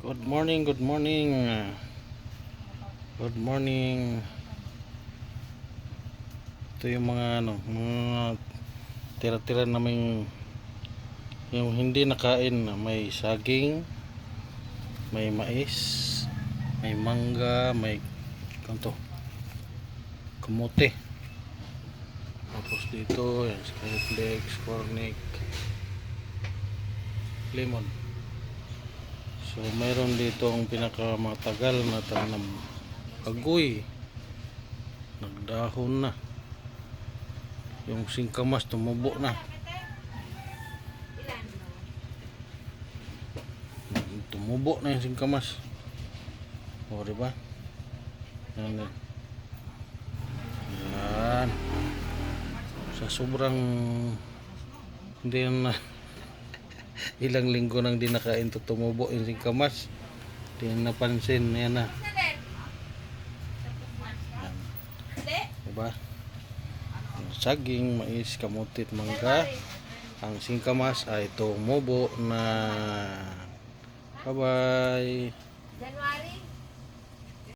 Good morning, good morning. Good morning. Ito yung mga ano, mga tira-tira naming yung hindi nakain na may saging, may mais, may mangga, may kanto kamote. Tapos dito, yan, skyflex, cornic, lemon. So mayroon dito ang pinakamatagal na tanam agoy. Nagdahon na. Yung singkamas tumubo na. Tumubo na yung singkamas. O diba? Yan yan. Yan. Sa sobrang hindi na ilang linggo nang di nakain to tumubo yung singkamas. Di na napansin. Yan na. Diba? Saging, mais, kamutit, mangga. Ang singkamas ay tumubo na. Bye-bye. January?